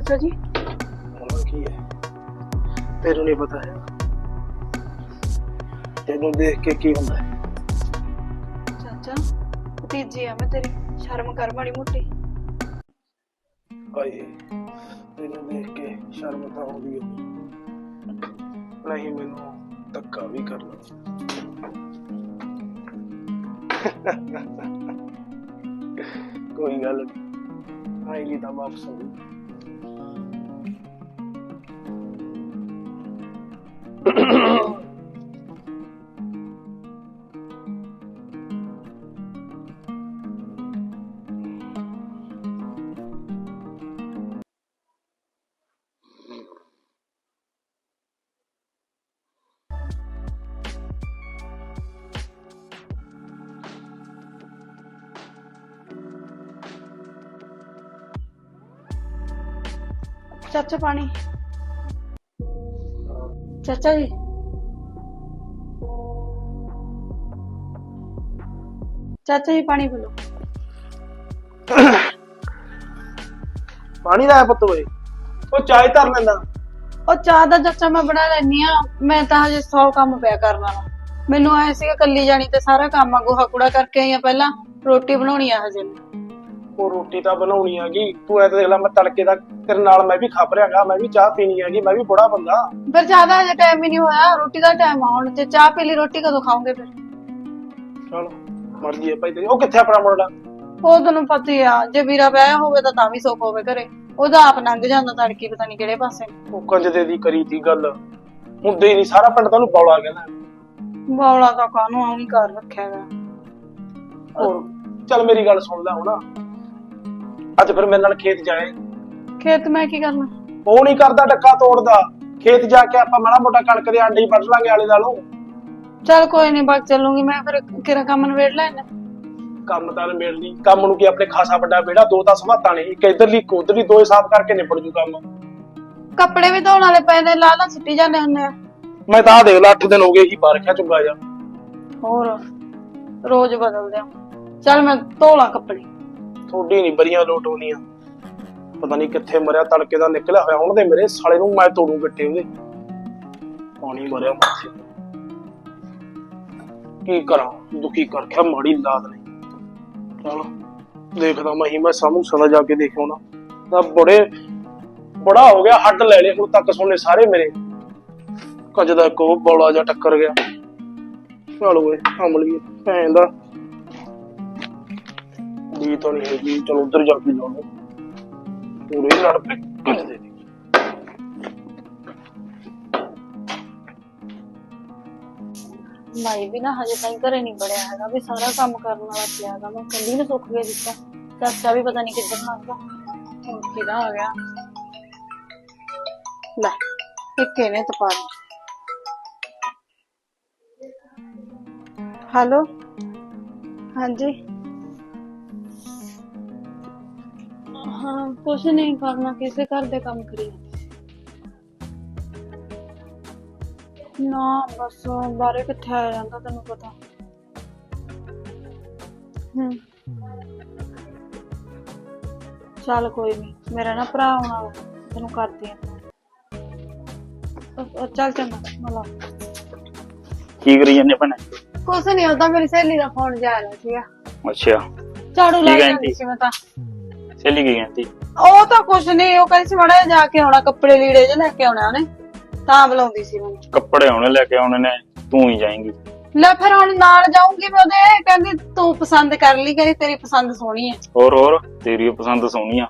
ਚਾਚਾ ਜੀ? ਹੁਣ ਕੀ ਹੈ? ਤੈਨੂੰ ਨਹੀਂ ਪਤਾ ਹੈ ਤੈਨੂੰ ਦੇਖ ਕੇ ਕੀ ਹੁੰਦਾ ਹੈ? ਚਾਚਾ ਭਤੀਜੀ ਆ ਮੈਂ ਤੇਰੀ ਸ਼ਰਮ ਕਰ ਮਾੜੀ ਮੋਟੀ। ਭਾਈ ਤੈਨੂੰ ਦੇਖ ਕੇ ਸ਼ਰਮ ਤਾਂ ਆਉਂਦੀ ਹੋਈ ਨਹੀਂ ਮੈਨੂੰ ਧੱਕਾ ਵੀ ਕਰਨਾ। ਕੋਈ ਗੱਲ ਨਹੀਂ ਤਾਂ ਵਾਪਸ ਚਾਚਾ ਪਾਣੀ। ਚਾਚਾ ਜੀ। ਚਾਚਾ ਜੀ ਪਾਣੀ ਪੀ ਲਓ ਪਾਣੀ ਲਾਇਆ ਪੁੱਤ ਓਏ। ਉਹ ਚਾਹ ਧਰ ਲੈਂਦਾ। ਉਹ ਚਾਹ ਦਾ ਚਾਚਾ ਮੈਂ ਬਣਾ ਲੈਣੀ ਆ ਮੈਂ ਤਾਂ ਹਜੇ 100 ਕੰਮ ਪਿਆ ਕਰਨ ਵਾਲਾ। ਮੈਨੂੰ ਆਏ ਸੀਗਾ ਕੱਲੀ ਜਾਣੀ ਤੇ ਸਾਰਾ ਕੰਮ ਆ ਗੋਹਾ ਕੂੜਾ ਕਰਕੇ ਆਈ ਆ ਪਹਿਲਾਂ। ਰੋਟੀ ਬਣਾਉਣੀ ਆ ਹਜੇ। ਉਹ ਰੋਟੀ ਤਾਂ ਬਣਾਉਣੀ ਹੈਗੀ ਤੂੰ ਐ ਤਾਂ ਦੇਖ ਲੈ ਮੈਂ ਤੜਕੇ ਦਾ ਤੇਰੇ ਨਾਲ ਮੈਂ ਵੀ ਖੱਪ ਰਿਹਾਗਾ ਮੈਂ ਵੀ ਚਾਹ ਪੀਣੀ ਹੈਗੀ ਮੈਂ ਵੀ ਬੁੜਾ ਬੰਦਾ। ਫਿਰ ਜ਼ਿਆਦਾ ਹਜੇ ਟਾਈਮ ਹੀ ਨਹੀਂ ਹੋਇਆ ਰੋਟੀ ਦਾ ਟਾਈਮ ਆ ਹੁਣ ਤੇ ਚਾਹ ਪੀ ਲਈ ਰੋਟੀ ਕਦੋਂ ਖਾਓਗੇ ਫਿਰ? ਚਲ ਮਰਜ਼ੀ ਹੈ ਭਾਈ ਤੇਰੀ। ਉਹ ਕਿੱਥੇ ਆਪਣਾ ਮੁੰਡਾ? ਉਹ ਤੈਨੂੰ ਪਤਾ ਹੀ ਆ ਜੇ ਵੀਰਾ ਵਿਆਹ ਹੋਵੇ ਤਾਂ ਤਾਂ ਵੀ ਸੁੱਖ ਹੋਵੇ ਘਰੇ। ਉਹਦਾ ਆਪ ਲੰਘ ਜਾਂਦਾ ਤੜਕੀ ਪਤਾ ਨਹੀਂ ਕਿਹੜੇ ਪਾਸੇ। ਉਹ ਕੰਜਦੇ ਦੀ ਕਰੀ ਤੀ ਗੱਲ। ਹੁੰਦੇ ਹੀ ਨਹੀਂ ਸਾਰਾ ਪਿੰਡ ਤੁਹਾਨੂੰ ਬੌਲਾ ਕਹਿੰਦਾ ਬੌਲਾ ਤਾਂ ਕਾਹਨੂੰ ਆਉਂ ਕਰ ਰੱਖਿਆ ਗਾ। ਹੋਰ ਚੱਲ ਮੇਰੀ ਗੱਲ ਸੁਣ ਲੈ ਹੁਣ। ਅੱਜ ਫਿਰ ਮੇਰੇ ਨਾਲ ਖੇਤ ਜਾਏ। ਖੇਤ ਮੈਂ ਕੀ ਕਰਨਾ? ਉਹ ਨਹੀਂ ਕਰਦਾ ਡੱਕਾ ਤੋੜਦਾ। ਖੇਤ ਜਾ ਕੇ ਆਪਾਂ ਮਾੜਾ ਮੋਟਾ ਕਣਕ ਦੇ ਆਂਡੇ ਹੀ ਵੱਢ ਲਾਂਗੇ ਆਲੇ ਨਾਲੋਂ। ਚੱਲ ਕੋਈ ਨਹੀਂ ਬਾਅਦ ਚੱਲੂਗੀ ਮੈਂ ਫਿਰ ਕਿਹੜਾ ਕੰਮ ਨਵੇੜ ਲੈਣਾ ਕੰਮ ਤਾਂ ਨਿਬੇੜ ਲਈ। ਕੰਮ ਨੂੰ ਕੀ ਆਪਣੇ ਖਾਸਾ ਵੱਡਾ ਵਿਹੜਾ ਦੋ ਤਾਂ ਸਮਾਤਾਂ ਨੇ ਇੱਕ ਇਧਰਲੀ ਇੱਕ ਉਧਰਲੀ ਦੋ ਹਿਸਾਬ ਕਰਕੇ ਨਿਬੜ ਜੂ ਕੰਮ। ਕੱਪੜੇ ਵੀ ਧੋਣ ਵਾਲੇ ਪਏ ਨੇ ਲਾ ਲਾ ਸਿੱਟੀ ਜਾਂਦੇ ਹੁੰਦੇ ਆ। ਮੈਂ ਤਾਂ ਆਹ ਦੇਖ ਲਾ 8 ਦਿਨ ਹੋ ਗਏ ਹੀ ਬਾਹਰ ਖਿਆ ਚੁੰਗਾ ਜਾ ਹੋਰ ਰੋਜ਼ ਬਦਲਦੇ ਆ। ਚੱਲ ਮੈਂ ਧੋ ਲਾਂ ਕੱਪੜੇ। ਥੋੜੀ ਨਹੀਂ ਬਰੀਆਂ ਲੋਟ ਹੋਣੀਆਂ। ਪਤਾ ਨਹੀਂ ਕਿੱਥੇ ਮਰਿਆ, ਤੜਕੇ ਦਾ ਨਿਕਲਿਆ ਹੋਇਆ ਹੁਣ ਤੇ ਮੇਰੇ, ਸਾਲੇ ਨੂੰ ਮੈਂ ਤੋੜੂ ਗੱਟੇ ਉਹਦੇ। ਪਾਣੀ ਮਰਿਆ ਮਾਥੇ ਕੀ ਕਰਾਂ? ਦੁਖੀ ਕਰ ਮਾੜੀ ਲਾਦ ਨੇ। ਚਲ, ਦੇਖਦਾ ਮੈਂ ਹੀ, ਮੈਂ ਸਾਹਮਣੇ ਸਦਾ ਜਾ ਕੇ ਦੇਖਿਆ ਨਾ ਤਾਂ ਬੜੇ, ਬੜਾ ਹੋ ਗਿਆ, ਹੱਡ ਲੈ ਲਏ, ਹੁਣ ਤੱਕ ਸੁਣਨੇ ਸਾਰੇ ਮੇਰੇ। ਕੱਜ ਦਾ ਇੱਕ ਉਹ ਬੌਲਾ ਜਾ ਟੱਕਰ ਗਿਆ। ਚਲ ਓਏ ਅਮਲੀ ਭੈਣ ਦਾ। ਦੀ ਤਾਂ ਨਹੀਂ ਹੈਗੀ, ਚਲੋ ਉਧਰ ਜਾ ਕੇ ਲਾਉਣੇ ਪੂਰੇ ਲੜ ਪਏ ਕੱਜ ਦੇ ਦੀ ਭਾਈ ਵੀ ਨਾ ਹਜੇ ਤਾਈਂ ਘਰੇ ਨਹੀਂ ਬੜਿਆ ਹੈਗਾ ਵੀ ਸਾਰਾ ਕੰਮ ਕਰਨ ਵਾਲਾ ਪਿਆ ਗਾ ਮੈਂ ਕੱਲੀ ਨੂੰ ਸੁੱਕ ਗਿਆ ਦਿੱਤਾ ਚਾਚਾ ਵੀ ਪਤਾ ਨਹੀਂ ਕਿੱਧਰ ਲੰਘ ਗਿਆ ਹੁਣ ਕਿਹਦਾ ਆ ਗਿਆ ਲੈ ਇੱਕ ਇਹਨੇ ਤਪਾ ਲਈ ਹੈਲੋ ਹਾਂਜੀ ਹਾਂ ਕੁਛ ਨਹੀਂ ਕਰਨਾ ਕਿਸੇ ਘਰ ਦੇ ਕੰਮ ਕਰੀ ਨਾ ਬਸ ਬਾਰੇ ਕਿੱਥੇ ਆ ਜਾਂਦਾ ਤੈਨੂੰ ਪਤਾ। ਹੂੰ। ਚੱਲ ਕੋਈ ਨਹੀਂ ਮੇਰਾ ਨਾ ਭਰਾ ਆਉਣ ਤੈਨੂੰ ਕਰਦੀ ਆ। ਚੱਲ ਚੰਗਾ ਮਲਾ ਕੀ ਕਰੀ ਜਾਂਦੇ ਭੈਣੇ? ਕੁਛ ਨਹੀਂ ਉਹਦਾ ਮੇਰੀ ਸਹੇਲੀ ਦਾ ਫੋਨ ਜਾ ਰਿਹਾ ਸੀਗਾ। ਅੱਛਾ। ਝਾੜੂ ਲਾ ਕੀ ਜਾਂਦੀ? ਸੀ ਮੈਂ ਤਾਂ। ਸਹੇਲੀ ਕੀ ਕਹਿੰਦੀ ਉਹ ਤਾਂ ਕੁਛ ਨਹੀਂ ਉਹ ਕਹਿੰਦੀ ਸੀ ਮੜਾ ਜਾ ਕੇ ਆਉਣਾ ਕੱਪੜੇ ਲੀੜੇ ਜੇ ਲੈ ਕੇ ਆਉਣਾ ਉਹਨੇ। ਤਾਂ ਬੁਲਾਉਂਦੀ ਸੀ ਮੈਨੂੰ। ਕੱਪੜੇ ਆਉਣੇ ਲੈ ਕੇ ਆਉਣੇ ਨੇ ਤੂੰ ਹੀ ਜਾਏਂਗੀ। ਲੈ ਫਿਰ ਹੁਣ ਨਾਲ ਜਾਊਂਗੀ ਮੈਂ ਉਹਦੇ ਕਹਿੰਦੀ ਤੂੰ ਪਸੰਦ ਕਰ ਲਈ ਕਹਿੰਦੀ ਤੇਰੀ ਪਸੰਦ ਸੋਹਣੀ ਹੈ। ਹੋਰ ਹੋਰ ਤੇਰੀ ਉਹ ਪਸੰਦ ਸੋਹਣੀ ਆ।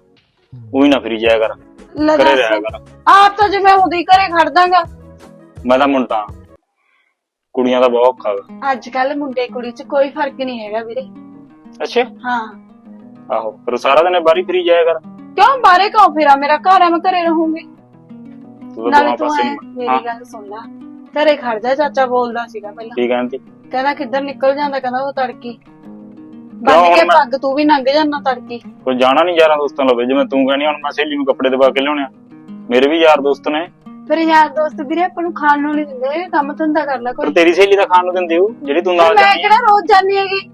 ਉਹੀ ਨਾ ਫਿਰੀ ਜਾਇਆ ਕਰ ਲੈ ਘਰੇ ਦੱਸ। ਕਰ। ਆਪ ਤਾਂ ਜਿਵੇਂ ਉਹਦੀ ਘਰੇ ਖੜ ਦਾਂਗਾ ਮੈਂ ਤਾਂ ਮੁੰਡਾ ਕੁੜੀਆਂ ਦਾ ਬਹੁਤ ਔਖਾ ਵਾ। ਅੱਜ ਕੱਲ ਮੁੰਡੇ ਕੁੜੀ 'ਚ ਕੋਈ ਫ਼ਰਕ ਨਹੀਂ ਹੈਗਾ ਵੀਰੇ। ਅੱਛਾ। ਹਾਂ। ਆਹੋ ਪਰ ਸਾਰਾ ਦਿਨ ਬਾਰੀ ਫਿਰੀ ਜਾਇਆ ਕਰ। ਕਿਉਂ ਬਾਰੇ ਕਿਉਂ ਫਿਰਾਂ? ਮੇਰਾ ਘਰ ਹੈ ਮੈਂ ਘਰੇ ਰਹੂੰਗੀ। ਤੂੰ ਤਾਂ ਨਾਲੇ ਤੂੰ ਪਾਸੇ ਐ ਨੂੰ- ਹਾਂ। ਮੇਰੀ ਗੱਲ ਸੁਣ ਲੈ। ਘਰੇ ਖੜ ਜਾ ਚਾਚਾ ਬੋਲਦਾ ਸੀਗਾ ਪਹਿਲਾਂ। ਕੀ ਕਹਿੰਦੀ? ਕਹਿੰਦਾ ਕਿੱਧਰ ਨਿਕਲ ਜਾਂਦਾ ਕਹਿੰਦਾ ਉਹ ਤੜਕੀ। ਬੰਨ ਹੁਣ ਕੇ ਮੈਂ- ਪੱਗ ਤੂੰ ਵੀ ਲੰਘ ਜਾਂਦਾ ਤੜਕੀ। ਕੋਈ ਜਾਣਾ ਨਹੀਂ ਯਾਰਾਂ ਦੋਸਤਾਂ ਲਵੇ ਜਿਵੇਂ ਤੂੰ ਕਹਿੰਦੀ ਹੁਣ ਮੈਂ ਸਹੇਲੀ ਨੂੰ ਕੱਪੜੇ ਦਵਾ ਕੇ ਲਿਆਉਣੇ ਆ। ਮੇਰੇ ਵੀ ਯਾਰ ਦੋਸਤ ਨੇ। ਫਿਰ ਯਾਰ ਦੋਸਤ ਵੀਰੇ ਆਪਾਂ ਨੂੰ ਖਾਣ ਨੂੰ ਨਹੀਂ ਦਿੰਦੇ ਕੰਮ ਧੰਦਾ ਕਰ ਲੈ ਪਰ ਕੋਈ ਤੇਰੀ ਸਹੇਲੀ ਦਾ ਖਾਣ ਨੂੰ ਦਿੰਦੀ ਉਹ ਜਿਹੜੀ ਤੂੰ ਨਾਲ ਮੈਂ ਜਾਂਦੀ ਆ। ਕਿਹੜਾ ਰੋਜ਼ ਜਾਂਦੀ ਹੈਗੀ?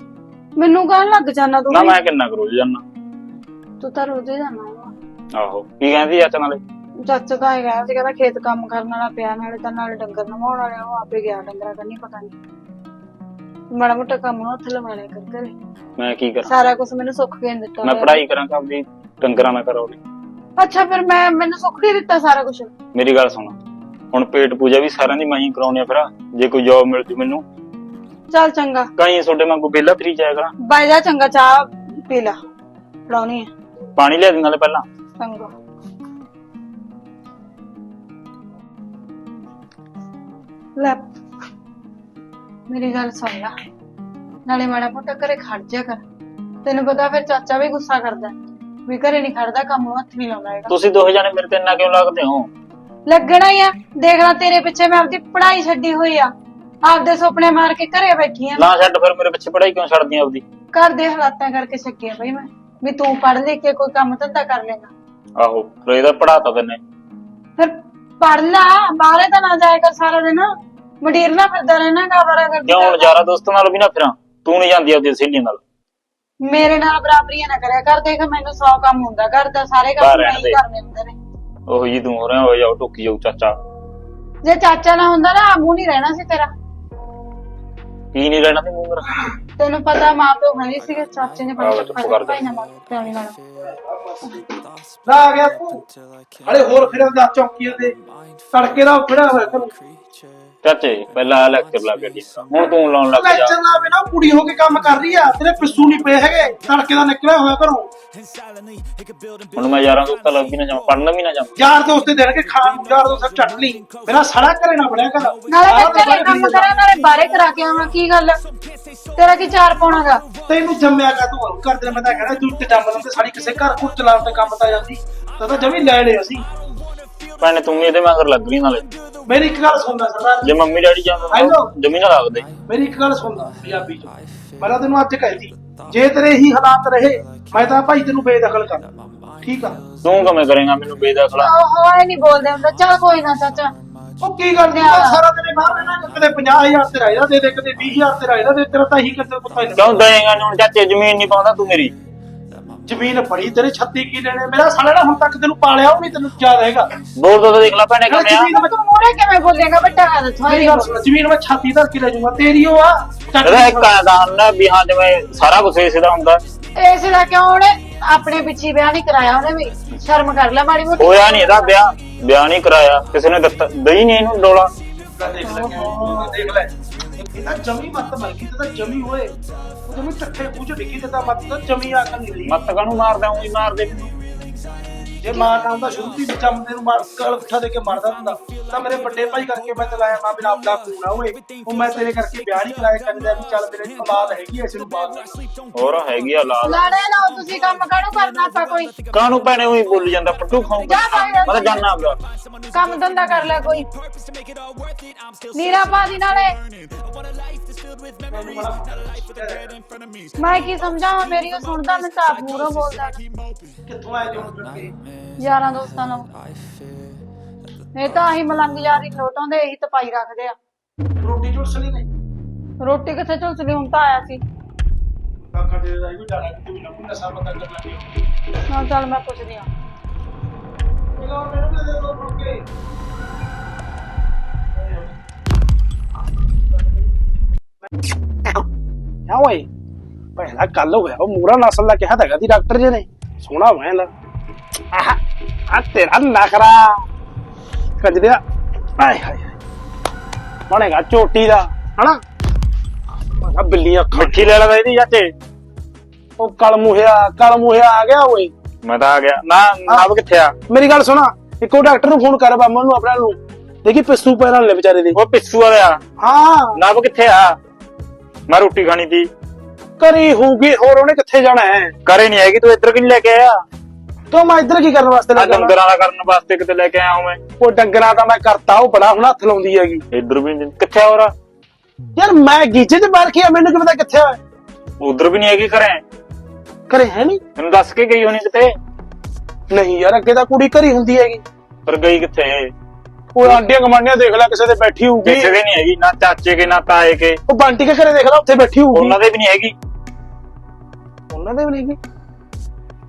ਮੈਨੂੰ ਕਹਿਣ ਲੱਗ ਜਾਣਾ ਤੂੰ ਨਾ ਵੀ। ਮੈਂ ਕਿੰਨਾ ਕਰੋ ਜਾਨਾ ਤੂੰ ਤਾਂ ਰੋਜ਼ ਹੀ ਜਾਣਾ ਆਹੋ। ਕੀ ਕਹਿੰਦੀ ਚਾਚਾ ਨਾਲੇ? ਚਾਚਾ ਤਾਂ ਇਹ ਗਿਆ ਸੀ ਕਹਿੰਦਾ ਖੇਤ ਕੰਮ ਕਰਨ ਵਾਲਾ ਪਿਆ ਨਾਲੇ ਤਾਂ ਨਾਲੇ ਡੰਗਰ ਨਵਾਉਣ ਵਾਲੇ ਉਹ ਆਪੇ ਗਿਆ ਡੰਗਰਾਂ ਕਰਨੀ ਪਤਾ ਨਹੀਂ ਮਾੜਾ ਮੋਟਾ ਕੰਮ ਨੂੰ ਹੱਥ ਲਵਾ ਲਿਆ ਕਰ ਘਰੇ। ਮੈਂ ਕੀ ਕਰਾਂ? ਸਾਰਾ ਕੁਝ ਮੈਨੂੰ ਸੁੱਖ ਕੇ ਨੀ ਦਿੱਤਾ ਮੈਂ ਹੋਇਆ। ਪੜ੍ਹਾਈ ਕਰਾਂ ਕਬਦੀ ਡੰਗਰਾਂ ਨਾ ਕਰੋ ਅੱਛਾ ਫਿਰ ਮੈਂ ਮੈਨੂੰ ਸੁੱਖ ਕੇ ਦਿੱਤਾ ਸਾਰਾ ਕੁਝ ਮੇਰੀ ਗੱਲ ਸੁਣ। ਹੁਣ ਪੇਟ ਪੂਜਾ ਵੀ ਸਾਰਿਆਂ ਦੀ ਮੈਂ ਹੀ ਕਰਾਉਣੀ ਆ ਫਿਰ ਜੇ ਕੋਈ ਜੌਬ ਮਿਲ ਜੂ ਮੈਨੂੰ ਚੱਲ ਚੰਗਾ। ਕਹੀਂ ਤੁਹਾਡੇ ਵਾਂਗੂ ਬੇਲਾ ਫਰੀ ਜਾਇਆ ਕਰਾਂ ਬਾਈ ਜਾ ਚੰਗਾ ਚਾਹ ਪੀ ਲਾ। ਫੜਾਉਣੀ ਹੈ ਪਾਣੀ ਲਿਆ ਦੇ ਨਾਲੇ ਪਹਿਲਾਂ। ਚੰਗਾ। ਲੈ ਮੇਰੀ ਗੱਲ ਸੁਣ ਲੈ। ਨਾਲੇ ਮਾੜਾ ਮੋਟਾ ਘਰੇ ਖੜ ਜਾ ਕਰ। ਤੈਨੂੰ ਪਤਾ ਫਿਰ ਚਾਚਾ ਵੀ ਗੁੱਸਾ ਕਰਦਾ। ਵੀ ਘਰੇ ਨਹੀਂ ਖੜਦਾ ਕੰਮ ਨੂੰ ਹੱਥ ਨਹੀਂ ਲਾਉਂਦਾ ਹੈਗਾ। ਤੁਸੀਂ ਦੋਹੇ ਜਾਣੇ ਮੇਰੇ ਤੇ ਇੰਨਾ ਕਿਉਂ ਲੱਗਦੇ ਹੋ? ਲੱਗਣਾ ਹੀ ਆ। ਦੇਖ ਲੈ ਤੇਰੇ ਪਿੱਛੇ ਮੈਂ ਆਪਦੀ ਪੜ੍ਹਾਈ ਛੱਡੀ ਹੋਈ ਆ। ਆਪਦੇ ਸੁਪਨੇ ਮਾਰ ਕੇ ਘਰੇ ਬੈਠੀ ਆ। ਨਾ ਛੱਡ ਫਿਰ ਮੇਰੇ ਪਿੱਛੇ ਪੜ੍ਹਾਈ ਕਿਉਂ ਛੱਡਦੀ ਆਪਦੀ? ਘਰ ਦੇ ਹਾਲਾਤਾਂ ਕਰਕੇ ਛੱਕੀ ਆ ਬਈ ਮੈਂ। ਵੀ ਤੂੰ ਪੜ੍ਹ ਲਿਖ ਕੇ ਕੋਈ ਕੰਮ ਧੰਦਾ ਕਰ ਲੇਗਾ। ਆਹੋ ਫਿਰ ਇਹਦਾ ਪੜਾਤਾ ਤੈਨੇ। ਫਿਰ ਪੜ੍ਹ ਲਾ ਬਾਹਰੇ ਤਾਂ ਨਾ ਜਾਇਆ ਕਰ ਸਾਰਾ ਦਿਨ। ਮੰਡੀਰ ਨਾ ਫਿਰਦਾ ਰਹਿਣਾ ਕਾਬਰਾ ਕਰਦੀ ਕਿਉਂ ਹੁਣ। ਯਾਰਾ ਦੋਸਤਾਂ ਨਾਲ ਵੀ ਨਾ ਫਿਰਾਂ। ਤੂੰ ਨਹੀਂ ਜਾਂਦੀ ਆਪਦੀ ਸਹੇਲੀਆਂ ਨਾਲ। ਮੇਰੇ ਨਾਲ ਬਰਾਬਰੀਆਂ ਨਾ ਕਰਿਆ ਕਰ ਦੇਖ ਮੈਨੂੰ 100 ਕੰਮ ਹੁੰਦਾ ਘਰ ਦਾ ਸਾਰੇ ਕੰਮ ਰਹਿਣ ਨਹੀਂ ਦੇ। ਕਰਨੇ ਹੁੰਦੇ ਨੇ। ਉਹੋ ਜੀ ਤੂੰ ਹੋ ਰਿਹਾ ਹੋ ਜਾਓ ਟੋਕੀ ਜਾਊ ਚਾਚਾ। ਜੇ ਚਾਚਾ ਨਾ ਹੁੰਦਾ ਨਾ ਆਮੂ ਨਹੀਂ ਰਹਿਣਾ ਸੀ ਤੇਰਾ। ਕੀ ਨਹੀਂ ਰਹਿਣਾ ਤੇ ਮੂੰਹ ਮੇਰਾ ਤੈਨੂੰ ਪਤਾ ਮਾਂ ਪਿਓ ਹੈ ਨਹੀਂ ਸੀਗੇ ਚਾਚੇ ਨੇ ਆਹੋ, ਚੁੱਪ ਕਰ ਜਾ। ਭਾਈ ਨਾ ਮਾਰ ਪਿਆਣੀ ਨਾਲ। ਨਾ ਆ ਗਿਆ ਤੂੰ। ਹਲੇ ਹੋਰ ਫਿਰ ਦਾ ਚੌਕੀਆਂ ਦੇ ਤੜਕੇ ਦਾ ਖੜਾ ਹੋਇਆ ਤੈਨੂੰ। ਚਾਚੇ ਪਹਿਲਾਂ ਆ ਲੈਕਚਰ ਲਾ ਕੇ ਹੁਣ ਤੂੰ ਲਾਉਣ ਲੱਗ ਜਾ। ਲੈਕਚਰ ਨਾ ਬਿਨਾ ਕੁੜੀ ਹੋ ਕੇ ਕੰਮ ਕਰ ਰਹੀ ਆ। ਤੇਰੇ ਪਿੱਸੂ ਨਹੀਂ ਪਏ ਹੈਗੇ। ਤੜਕੇ ਦਾ ਨਿਕਲਿਆ ਹੋਇਆ ਘਰੋਂ। ਹੁਣ ਮੈਂ ਯਾਰਾਂ ਦੋਸਤਾਂ ਲੱਗ ਵੀ ਨਾ ਜਾਵਾਂ ਪੜਨ ਵੀ ਨਾ ਜਾਵਾਂ। ਯਾਰ ਦੋਸਤ ਦੇਣਗੇ ਖਾਣ ਨੂੰ ਯਾਰ ਦੋਸਤ ਚੱਟ ਲਈ ਮੇਰਾ ਸਾਰਾ ਘਰੇ ਨਾ ਬਣਿਆ ਕਰ। ਨਾਲੇ ਮੈਂ ਘਰੇ ਕੰਮ ਕਰਾਂ ਨਾਲੇ ਬਾਹਰੇ ਕਰਾ ਕੇ ਆਵਾਂ ਕੀ ਗੱਲ ਤੇਰਾ ਕੀ ਚਾਰ ਪਾਉਣਾਗਾ ਤੈਨੂੰ ਜੰਮਿਆ ਕਾ ਤੂੰ ਘਰ ਦੇ ਮੈਂ ਤਾਂ ਕਹਿੰਦਾ ਤੂੰ ਤੇ ਜੰਮ ਤੇ ਸਾਡੀ ਕਿਸੇ ਘਰ ਘੁਰ ਚਲਾਉਣ ਤੇ ਕੰਮ ਤਾਂ ਜਾਂਦੀ। ਤਾਂ ਤਾਂ ਜਮੀ ਲੈ ਲਿਆ ਸੀ ਭੈਣੇ ਤੂੰ ਇਹਦੇ ਮਗਰ ਲੱਗ ਰਹੀ ਨਾਲੇ। ਮੇਰੀ ਇੱਕ ਗੱਲ ਸੁਣਦਾ ਸਰਦਾਰ ਜੇ। ਮੰਮੀ ਡੈਡੀ ਜਾਂਦੇ Hello. ਜ਼ਮੀਨ ਨਾ ਲੱਗਦੇ ਮੇਰੀ ਇੱਕ ਗੱਲ ਸੁਣਦਾ ਪੰਜਾਬੀ ਚ। ਮੈਂ ਤਾਂ ਤੈਨੂੰ ਅੱਜ ਕਹਿਤੀ ਜੇ ਤੇਰੇ ਹੀ ਹਾਲਾਤ ਰਹੇ ਮੈਂ ਤਾਂ ਭਾਈ ਤੈਨੂੰ ਬੇਦਖਲ ਕਰ ਠੀਕ ਆ? ਤੂੰ ਕਿਵੇਂ ਕਰੇਗਾ ਮੈਨੂੰ ਬੇਦਖਲਾ? ਇਹ ਨਹੀਂ ਬੋਲਦੇ ਹੁੰਦਾ ਚੱਲ ਕੋਈ ਨਾ ਚਾਚਾ। ਉਹ ਕੀ ਕਰਦੀ ਆ ਸਾਰਾ ਦਿਨ ਬਾਹਰ ਰਹਿਣਾ ਕਦੇ 50000 ਤੇ ਰਾਇਦਾ ਦੇ ਦੇ ਕਦੇ 20000 ਤੇ ਰਾਇਦਾ ਦੇ ਤੇਰਾ ਤਾਂ ਹੀ ਕਿਤੇ ਪੁੱਤਾ ਹੀ ਕਿਉਂ ਦੇਏਗਾ ਨੀ ਹੁਣ ਚਾਚੇ ਜ਼ਮੀਨ ਨਹੀਂ ਪਾਉਂਦਾ ਤੂੰ ਮੇਰੀ। ਜ਼ਮੀਨ ਬੜੀ ਤੇਰੇ 36 ਕਿੱਲੇ ਨੇ ਮੇਰਾ ਸਾਲਾ ਨਾ ਹੁਣ ਤੱਕ ਤੈਨੂੰ ਪਾਲਿਆ ਉਹ ਨਹੀਂ ਤੈਨੂੰ ਯਾਦ ਹੈਗਾ। ਬੋਲ ਦੋ ਦੇਖ ਲੈ ਭੈਣੇ ਨਾਲੇ ਕਿਵੇਂ ਆ। ਜ਼ਮੀਨ ਤੂੰ ਮੂਹਰੇ ਕਿਵੇਂ ਬੋਲੇਗਾ ਵੱਡਾ ਮੇਰੀ ਤੁਹਾਡੀ ਗੱਲ ਸੁਣ ਜ਼ਮੀਨ ਮੈਂ ਛਾਤੀ ਧਰ ਕੇ ਲੈ ਜਾਊਂਗਾ ਤੇਰੀ ਉਹ ਆ ਚੱਟ ਇਹਦਾ ਇੱਕ ਆਦਾਨ ਨਾ ਵੀ ਹਾਂ ਜਿਵੇਂ ਸਾਰਾ ਕੁਝ ਇਸੇ ਦਾ ਹੁੰਦਾ। ਇਸ ਦਾ ਕਿਉਂ ਉਹਨੇ ਆਪਣੇ ਪਿੱਛੇ ਵਿਆਹ ਨਹੀਂ ਕਰਾਇਆ ਉਹਨੇ ਵੀ? ਸ਼ਰਮ ਕਰ ਲੈ ਮਾੜੀ ਮੋਟੀ। ਹੋਇਆ ਨਹੀਂ ਇਹਦਾ ਵਿਆਹ ਵਿਆਹ ਨਹੀਂ ਕਰਾਇਆ। ਕਿਸੇ ਨੇ ਦਿੱਤਾ ਦਈ ਨਹੀਂ ਇਹਨੂੰ ਡੋਲਾ। ਦੇਖ ਲੈ ਕਿਉਂ ਦੇਖ ਲੈ। ਇਹਦਾ ਜਮੀ ਮੱਤ ਮਰ ਗਈ ਤਾਂ ਜਮੀ ਹੋਏ ਉਹ ਜਮੀ ਟੱਠੇ ਕੂਚ ਡਿੱਗੀ ਤੇ ਤਾਂ ਮੱਤ ਤਾਂ ਜਮੀ ਆ ਕੇ ਨਿਕਲੀ ਮੱਤ ਕਾਹਨੂੰ ਮਾਰਦਾ, ਉਹੀ ਮਾਰਦੇ ਮੈਨੂੰ ਜੇ ਮਾਰ ਨਾ ਹੁੰਦਾ ਸ਼ੁਰੂ ਤੋਂ ਜੰਮਦੇ ਨੂੰ ਮਾਰ ਗਲ ਉੱਠਾ ਦੇ ਕੇ ਮਾਰਦਾ ਹੁੰਦਾ ਤਾਂ ਮੇਰੇ ਵੱਡੇ ਭਾਈ ਕਰਕੇ ਮੈਂ ਚਲਾਇਆ ਮਾਂ ਬਿਨਾ ਆਪਦਾ ਪੂਰਾ ਹੋਏ ਉਹ ਮੈਂ ਤੇਰੇ ਕਰਕੇ ਵਿਆਹ ਨਹੀਂ ਕਰਾਇਆ ਕਹਿੰਦਾ ਵੀ ਚੱਲ ਤੇਰੇ ਔਲਾਦ ਹੈਗੀ ਐ ਇਸ ਨੂੰ ਬਾਤ ਹੋਰ ਹੈਗੀ ਆ ਲਾਲ ਲੜੇ ਨਾ ਤੁਸੀਂ ਕੰਮ ਕਾਹਨੂੰ ਕਰਨਾ ਆਪਾਂ ਕੋਈ? ਕਾਹਨੂੰ ਭੈਣੇ ਉਹੀ ਬੋਲੀ ਜਾਂਦਾ ਪੱਟੂ ਬਾਹਰ ਮੈਂ ਤਾਂ ਜਾਣਾ ਆਪਦਾ। ਕੰਮ ਧੰਦਾ ਕਰ ਲੈ ਕੋਈ। ਨੀਰਾ ਦੀ ਨਾਲੇ। ਮੈਂ ਕੀ ਸਮਝਾਵਾਂ ਮੇਰੀ ਉਹ ਸੁਣਦਾ ਮੈਂ ਤਾਂ ਮੂਹਰੋਂ ਬੋਲਦਾ। ਕਿੱਥੋਂ ਆਏ ਜੋ ਕਰਕੇ? ਯਾਰਾਂ ਦੋਸਤਾਂ ਨਾਲ। ਇਹ ਤਾਂ ਆਹੀ ਮਲੰਗ ਯਾਰੀ ਲੋਟਾਉਂਦੇ ਇਹੀ ਤਪਾਈ ਰੱਖਦੇ ਆ। ਰੋਟੀ ਝੁਲਸ ਲਈ ਨਹੀਂ? ਰੋਟੀ ਕਿੱਥੇ ਝੁਲਸਦੀ ਹੁਣ ਤਾਂ ਆਇਆ ਸੀ। ਕਾਕਾ ਤੇਰੇ ਦਾ ਵੀ ਡਾਲਾ ਕਿ ਤੂੰ ਨਾ ਨਸ਼ਾ ਪਤਾ ਕਰ ਲੱਗੀ ਨਾ ਚੱਲ ਮੈਂ ਪੁੱਛਦੀ ਆ ਚਲੋ ਮੈਨੂੰ ਦੇ ਦੇ ਫੁਲਕੇ ਕਿਆ ਓਏ ਪਹਿਲਾ ਕੱਲ ਹੋਇਆ ਉਹ ਮੂਰਾ ਨਸਲ ਦਾ ਕਿਹਾ ਤਾਗਾ ਦੀ ਡਾਕਟਰ ਜੀ ਨੇ। ਸੋਹਣਾ ਵੈਂਦਾ ਆਹ ਆ ਤੇਰਾ ਨਖਰਾ ਕੰਜਰਿਆ ਆਏ ਹਾਏ ਹਾਏ। ਬਣੇਗਾ ਚੋਟੀ ਦਾ ਹਨਾ ਆ ਬਿੱਲੀਆਂ ਖਾ ਮਿੱਠੀ ਲੈ ਲੈ ਇਹਦੀ ਚਾਚੇ ਉਹ ਕਲ ਮੁਹਿਆ ਕਲ ਮੁਹਿਆ ਆ ਗਿਆ ਓਏ ਮੈਂ ਤਾਂ ਆ ਗਿਆ ਨਾ ਨਵ ਕਿੱਥੇ ਆ ਮੇਰੀ ਗੱਲ ਸੁਣਾ ਇੱਕੋ ਡਾਕਟਰ ਨੂੰ ਫੋਨ ਕਰ ਬਾਮਾ ਨੂੰ ਆਪਣਾ ਨੂੰ ਦੇਖੀ ਪਿੱਸੂ ਪੈਰਾਂ ਲੈ ਵਿਚਾਰੇ ਦੇ ਉਹ ਪਿੱਛੂ ਵਾਲਿਆ ਹਾਂ ਨਵ ਕਿੱਥੇ ਆ ਮੈਂ ਰੋਟੀ ਖਾਣੀ ਸੀ ਕਰੀ ਹੋਊਗੀ ਹੋਰ ਉਹਨੇ ਕਿੱਥੇ ਜਾਣਾ ਹੈ ਕਰੇ ਨਹੀਂ ਹੈਗੀ ਤੂੰ ਇੱਧਰ ਕਿ ਲੈ ਕੇ ਆਇਆ ਤੂੰ ਮੈਂ ਇੱਧਰ ਕੀ ਕਰਨ ਵਾਸਤੇ ਆ ਲੱਗਾ ਡੰਗਰਾਂ ਦਾ ਕਰਨ ਵਾਸਤੇ ਕਿਤੇ ਲੈ ਕੇ ਆਇਆ ਹਾਂ ਮੈਂ। ਉਹ ਡੰਗਰਾਂ ਦਾ ਮੈਂ ਕਰਤਾ ਉਹ ਬੜਾ ਹੁਣ ਹੱਥ ਲਾਉਂਦੀ ਹੈਗੀ। ਇੱਧਰ ਵੀ ਨਹੀਂ ਕਿੱਥੇ ਆ ਹੋਰ? ਯਾਰ ਮੈਂ ਗੀਚੇ 'ਚ ਬਾਹਰ ਖਿਆ ਮੈਨੂੰ ਕੀ ਪਤਾ ਕਿੱਥੇ ਆ। ਉਧਰ ਵੀ ਨਹੀਂ ਹੈਗੀ ਘਰੇ? ਘਰੇ ਹੈ ਨਹੀਂ। ਤੈਨੂੰ ਦੱਸ ਕੇ ਗਈ ਹੋਣੀ ਕਿਤੇ? ਨਹੀਂ ਯਾਰ ਅੱਗੇ ਤਾਂ ਕੁੜੀ ਘਰੀ ਹੁੰਦੀ ਹੈਗੀ। ਪਰ ਗਈ ਕਿੱਥੇ ਉਹ ਆਂਡੀਆਂ ਗਮਾਂਡੀਆਂ ਦੇਖ ਲੈ ਕਿਸੇ ਦੇ ਬੈਠੀ ਹੋਊਗੀ। ਕਿਸੇ ਦੇ ਨਹੀਂ ਹੈਗੀ ਨਾ ਚਾਚੇ ਕੇ ਨਾ ਤਾਏ ਕੇ। ਉਹ ਬੰਟੀ ਕੇ ਘਰੇ ਦੇਖ ਲੈ ਉੱਥੇ ਬੈਠੀ ਹੋਊਗੀ। ਉਹਨਾਂ ਦੇ ਵੀ ਨਹੀਂ ਹੈਗੀ। ਉਹਨਾਂ ਦੇ ਵੀ ਨਹੀਂ ਹੈਗੀ।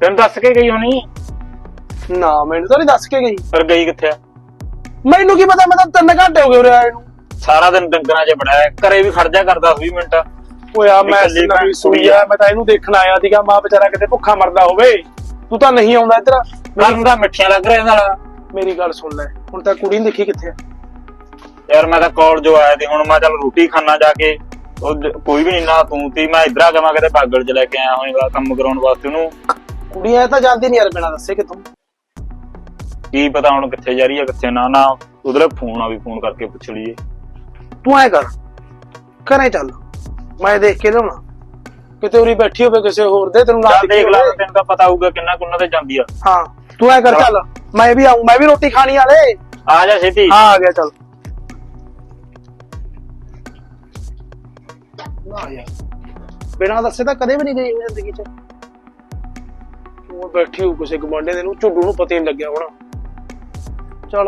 ਤੈਨੂੰ ਦੱਸ ਕੇ ਗਈ ਹੋਣੀ? ਨਾ ਮੈਨੂੰ ਤਾਂ ਨਹੀਂ ਦੱਸ ਕੇ ਗਈ। ਫਿਰ ਗਈ ਕਿੱਥੇ ਆ? ਮੈਨੂੰ ਕੀ ਪਤਾ ਮੈਂ ਤਾਂ ਤਿੰਨ ਘੰਟੇ ਹੋ ਗਏ ਉਰੇ ਆਏ ਨੂੰ। ਸਾਰਾ ਦਿਨ ਡੰਗਰਾਂ 'ਚ ਬੜਾਇਆ ਘਰੇ ਵੀ ਖੜ ਜਾ ਕਰਦਾ 20 ਮਿੰਟ। ਓਏ ਆ ਮੈਂ ਇਕੱਲੀ ਨਵੀਂ ਸੁਣੀ ਆ। ਮੈਂ ਤਾਂ ਇਹਨੂੰ ਦੇਖਣ ਆਇਆ ਸੀਗਾ। ਮਾਂ ਵਿਚਾਰਾ ਕਿਤੇ ਭੁੱਖਾ ਮਰਦਾ ਹੋਵੇ। ਤੂੰ ਤਾਂ ਨਹੀਂ ਆਉਂਦਾ ਇੱਧਰ। ਮੈਨੂੰ ਤਾਂ ਮਿੱਠੀਆਂ ਲੱਗ ਰਿਹਾ ਨਾਲ ਮੇਰੀ ਗੱਲ ਸੁਣ ਲੈ। ਹੁਣ ਤਾਂ ਕੁੜੀ ਦੇਖੀ ਕਿੱਥੇ ਆ। ਯਾਰ ਮੈਂ ਤਾਂ ਕਾਲਜ ਆਇਆ ਤੇ ਹੁਣ ਮੈਂ ਚੱਲ ਰੋਟੀ ਖਾਣਾ ਜਾ ਕੇ। ਜ- ਕੋਈ ਵੀ ਨਹੀਂ ਨਾ ਤੂੰ ਤੀ ਮੈਂ ਇੱਧਰ ਆ ਮੈਂ ਕਿਤੇ ਪਾਗਲ 'ਚ ਲੈ ਕੇ ਆਇਆ ਹੋਏਗਾ ਕੰਮ ਕਰਾਉਣ ਵਾਸਤੇ ਉਹਨੂੰ। ਕੁੜੀ ਐ ਤਾਂ ਜਾਂਦੀ ਨਹੀਂ ਯਾਰ ਬਿਨਾਂ ਦੱਸੇ ਕਿਥੋਂ। ਕੀ ਪਤਾ ਹੁਣ ਕਿੱਥੇ ਜਾ ਰਹੀ ਆ ਕਿੱਥੇ ਨਾ ਨਾ ਉਧਰ ਫੋਨ ਆ ਵੀ ਫੋਨ ਕਰਕੇ ਪੁੱਛ ਲਈਏ। ਤੂੰ ਐ ਕਰ ਘਰੇ ਚੱਲ ਮੈਂ ਦੇਖ ਕੇ ਲਿਆਉਣਾ। ਕਿਤੇ ਉਰੀ ਬੈਠੀ ਹੋਵੇ ਕਿਸੇ ਹੋਰ ਦੇ ਤੈਨੂੰ ਨਾ ਚੱਲ ਦੇਖ ਲੈ। ਤੈਨੂੰ ਤਾਂ ਪਤਾ ਹੋਊਗਾ ਕਿੰਨਾ ਕੁੰਨਾ ਤੇ ਜਾਂਦੀ ਆ। ਹਾਂ ਤੂੰ ਐ ਕਰ ਚੱਲ ਮੈਂ ਵੀ ਆਉਂ ਮੈਂ ਵੀ ਰੋਟੀ ਖਾਣੀ ਵਾਲੇ ਆ ਜਾ ਛੇਤੀ। ਹਾਂ ਆ ਗਿਆ ਚੱਲ। ਨਾ ਯਾਰ। ਬਿਨਾਂ ਦੱਸੇ ਤਾਂ ਕਦੇ ਵੀ ਨਹੀਂ ਗਈ ਜ਼ਿੰਦਗੀ 'ਚ। ਉਹ ਬੈਠੀ ਹੋ ਕਿਸੇ ਗਵਾਂਡੇ ਦੇ ਨੂੰ ਝੁੱਡੂ ਨੂੰ ਪਤਾ ਹੀ ਨਹੀਂ ਲੱਗਿਆ ਹੋਣਾ। ਚਲ,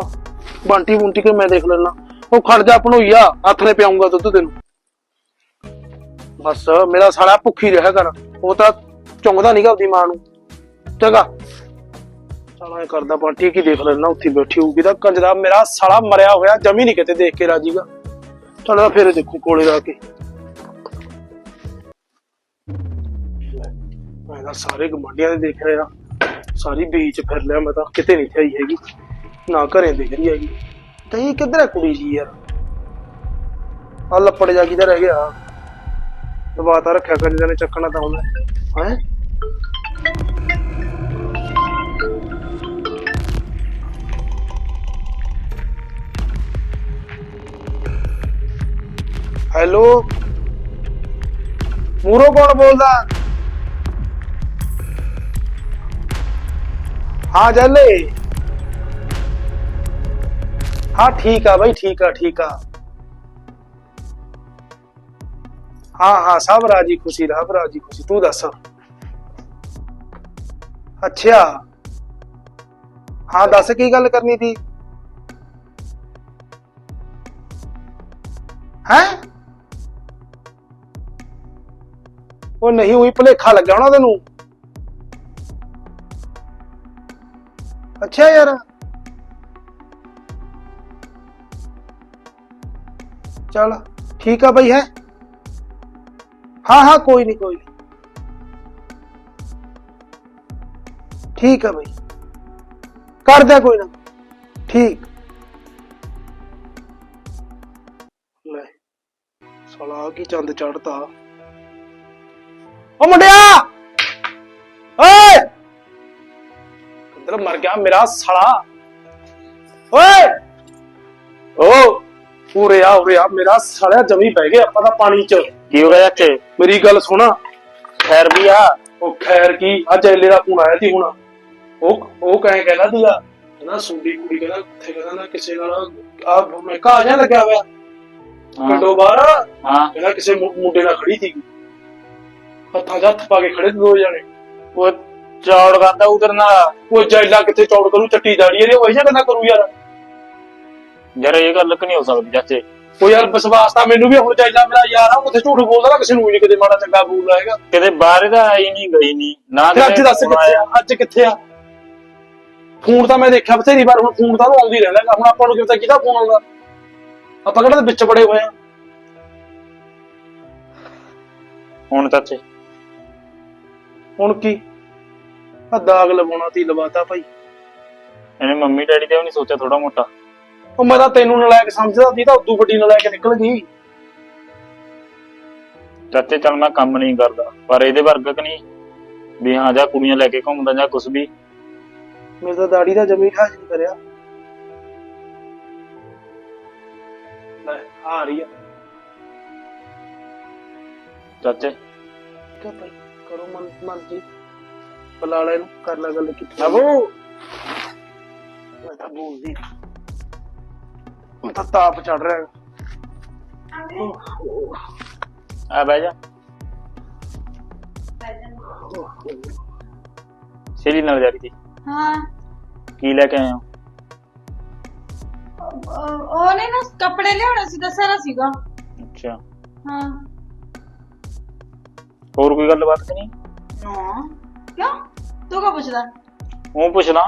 ਬੰਟੀ ਬੁੰਟੀ ਕੇ ਮੈਂ ਦੇਖ ਲੈਣਾ ਉਹ ਖੜ ਜਾ ਭਣੋਈਆ, ਹੱਥ ਨੇ ਪਿਆਉਂਗਾ ਦੁੱਧ ਤੈਨੂੰ। ਬਸ, ਮੇਰਾ ਸਾਲਾ ਭੁੱਖੀ ਰਿਹਾ ਕਰ, ਉਹ ਤਾਂ ਚੁੰਗਦਾ ਨਹੀਂਗਾ ਆਪਦੀ ਮਾਂ ਨੂੰ। ਚੰਗਾ। ਚਲ, ਐ ਕਰਦਾ ਬੰਟੀ ਕੀ ਦੇਖ ਲੈਣਾ ਉੱਥੇ ਬੈਠੀ ਹੋਊਗੀ। ਤਾਂ ਕੰਜਰਾ ਮੇਰਾ ਸਾਲਾ ਮਰਿਆ ਹੋਇਆ, ਜਮੀ ਨਹੀਂ ਕਿਤੇ ਦੇਖ ਕੇ ਰਾਜੀਗਾ ਚਲ ਫਿਰ ਦੇਖੋ ਕੋਲੇ ਜਾ ਕੇ। ਮੈਂ ਤਾਂ ਸਾਰੇ ਗਮਾਂਡੀਆਂ ਦੇ ਦੇਖ ਰਿਹਾ। ਸਾਰੀ ਬੀਚ ਫਿਰ ਲਿਆ ਮੈਂ ਤਾਂ ਕਿਤੇ ਨਹੀਂ ਥਈ ਹੈਗੀ, ਨਾ ਘਰੇ ਦੇਖ ਰਹੀ ਹੈਗੀ। ਤੇ ਕਿੱਧਰ ਹੈ ਕੁੜੀ ਜੀ ਯਾਰ? ਆ ਲੱਪੜ ਜਾ ਕਿਧਰ ਰਹਿ ਗਿਆ? ਦਬਾਤਾ ਰੱਖਿਆ ਕੰਜਰ ਨੇ ਚੱਕਣਾ ਤਾਂ ਹੁੰਦਾ ਹੈ? ਹੈਲੋ? ਮੂਰੋ ਕੌਣ ਬੋਲਦਾ? ਹਾਂ ਜੱਲੇ। ਹਾਂ, ਠੀਕ ਆ ਬਾਈ, ਠੀਕ ਆ ਠੀਕ ਆ। ਹਾਂ ਹਾਂ, ਸਭ ਰਾਜੀ ਖੁਸ਼ੀ ਰੱਬ ਰਾਜੀ ਖੁਸ਼ੀ, ਤੂੰ ਦੱਸ। ਅੱਛਾ। ਹਾਂ, ਦੱਸ ਕੀ ਗੱਲ ਕਰਨੀ ਸੀ? ਹੈ? ਉਹ ਨਹੀਂ ਹੋਈ ਭੁਲੇਖਾ ਲੱਗਿਆ ਹੋਣਾ ਤੈਨੂੰ। ਅੱਛਾ ਯਾਰ ਚਲ ਠੀਕ ਆ ਬਈ ਹੈ ਹਾਂ ਹਾਂ ਕੋਈ ਨਹੀਂ ਕੋਈ ਨੀ। ਠੀਕ ਆ ਬਈ ਕਰਦਾ ਕੋਈ ਨਾ ਠੀਕ ਲੈ ਸਾਲਾ ਕੀ ਚੰਦ ਚੜਦਾ ਓ ਮੁੰਡਿਆ ਓਏ ਕਿੱਧਰ ਮਰ ਗਿਆ ਮੇਰਾ ਸਾਲਾ। ਓਏ! ਓ ਪੂਰੇ ਆ ਉਰੇ ਆ ਮੇਰਾ ਸਾਲਿਆ ਜਮੀ ਪੈ ਗਿਆ ਆਪਾਂ ਤਾਂ ਪਾਣੀ ਚ। ਕੀ ਹੋ ਗਿਆ ਚਾਚੇ ਮੇਰੀ ਗੱਲ ਸੁਣਾ। ਖੈਰ ਵੀ ਆ। ਉਹ ਖੈਰ ਕੀ ਅੱਜ ਐਲੇ ਦਾ ਫੋਨ ਆਇਆ ਸੀ ਹੁਣ। ਉਹ ਉਹ ਕਹੇ ਕਹਿੰਦਾ ਸੀਗਾ ਕਹਿੰਦਾ ਸੁੰਡੀ ਕੁੜੀ ਕਹਿੰਦਾ ਕਿੱਥੇ ਕਹਿੰਦਾ ਨਾ ਕਿਸੇ ਨਾਲ ਆ ਮੈਂ ਕਹਾ ਜਾ ਲੱਗਿਆ ਹੋਇਆ ਕੰਡੋ ਬਾਹਰ। ਹਾਂ। ਕਹਿੰਦਾ ਕਿਸੇ ਮੁੰਡੇ ਨਾਲ ਖੜੀ ਸੀ ਹੱਥਾਂ 'ਚ ਹੱਥ ਪਾ ਕੇ ਖੜੇ ਦੋ ਜਣੇ। ਉਹ ਚੌੜ ਕਰਦਾ ਉਧਰ ਨਾ ਉਹ ਜੈਲਾ ਕਿੱਥੇ ਚੌੜ ਕਰੂ ਚੱਟੀ ਦਾੜੀ ਇਹਦੇ ਉਹ ਜਿਹਾ ਗੱਲਾਂ ਕਰੂ ਯਾਰ। ਯਾਰ ਇਹ ਗੱਲ ਕਿ ਨਹੀਂ ਹੋ ਸਕਦੀ ਚਾਚੇ? ਉਹ ਯਾਰ ਵਿਸ਼ਵਾਸ ਤਾਂ ਮੈਨੂੰ ਵੀ ਹੁਣ ਜੈਲਾ ਮੇਰਾ ਯਾਰ ਆ ਉਹ ਝੂਠ ਬੋਲਦਾ ਨਾ ਕਿਸੇ ਨੂੰ ਵੀ ਨਹੀਂ ਕਦੇ ਮਾੜਾ ਚੰਗਾ ਬੋਲਦਾ ਹੈਗਾ। ਕਿਤੇ ਬਾਹਰ ਦਾ ਆਈ ਨਹੀਂ ਗਈ ਨਹੀਂ ਨਾ ਫਿਰ ਅੱਜ ਕਿਤੇ ਦੱਸ ਕਿੱਥੇ। ਆ? ਅੱਜ ਕਿੱਥੇ ਆ? ਫੋਨ ਤਾਂ ਮੈਂ ਦੇਖਿਆ ਬਥੇਰੀ ਵਾਰ ਹੁਣ ਫੋਨ ਤਾਂ ਉਹਨੂੰ ਆਉਂਦੀ ਰਹਿੰਦਾ। ਹੁਣ ਆਪਾਂ ਨੂੰ ਕਿਵੇਂ ਕਿਹਦਾ ਫੋਨ ਆਉਂਦਾ? ਆਪਾਂ ਕਿਹੜਾ ਵਿੱਚ ਬੜੇ ਹੋਏ ਆ? ਹੁਣ ਚਾਚੇ। ਹੁਣ ਕੀ? ਆ ਦਾਗ ਲਵਾਉਣਾ ਤੀ ਲਵਾਤਾ ਭਾਈ। ਇਹਨੇ ਮੰਮੀ ਡੈਡੀ ਤੇ ਵੀ ਨਹੀਂ ਸੋਚਿਆ ਥੋੜਾ ਮੋਟਾ। ਉਹ ਮੈਂ ਤਾਂ ਤੈਨੂੰ ਨਲਾਇਕ ਸਮਝਦਾ ਸੀ ਤਾਂ ਉਦੋਂ ਵੱਡੀ ਨਲਾਇਕ ਨਿਕਲ ਗਈ। ਚਾਚੇ ਚੱਲ ਮੈਂ ਕੰਮ ਨਹੀਂ ਕਰਦਾ ਪਰ ਇਹਦੇ ਵਰਗਾ ਕਿ ਨਹੀਂ? ਵੀ ਹਾਂ ਜਾਂ ਕੁੜੀਆਂ ਲੈ ਕੇ ਘੁੰਮਦਾ ਜਾਂ ਕੁਝ ਵੀ। ਮੇਰੇ ਤਾਂ ਦਾੜੀ ਦਾ ਜਮੀ ਨਹੀਂ ਕਰਿਆ ਲੈ ਆ ਰਹੀ ਆ। ਚਾਚੇ। ਭਾਈ ਕਰੋ ਮਨ ਮਰਜ਼ੀ ਬੁਲਾ ਲੈ ਇਹਨੂੰ ਕਰ ਲੈ ਗੱਲ ਕੀਤੀ ਅਬੂ ਮੈਂ ਤਾਂ ਬੋਲਦੀ। ਹੁਣ ਤਾਂ ਤਾਪ ਚੜ ਰਿਹਾ। ਆ ਬਹਿ ਜਾ। ਸੇਲੀ ਨਾਲ ਜਾ ਰਹੀ ਸੀ। ਹਾਂ। ਕੀ ਲੈ ਕੇ ਆਏ ਹੋ? ਉਹ- ਉਹਨੇ ਨਾ ਕੱਪੜੇ ਲਿਆਉਣੇ ਸੀ ਦੱਸਿਆ ਨਾ ਸੀਗਾ। ਅੱਛਾ। ਹਾਂ। ਹੋਰ ਕੋਈ ਗੱਲਬਾਤ ਕਿ ਨਹੀਂ? ਨਾ। ਕਿਉਂ? ਤੂੰ ਕਾ ਪੁੱਛਦਾ? ਉਹ ਪੁੱਛਦਾ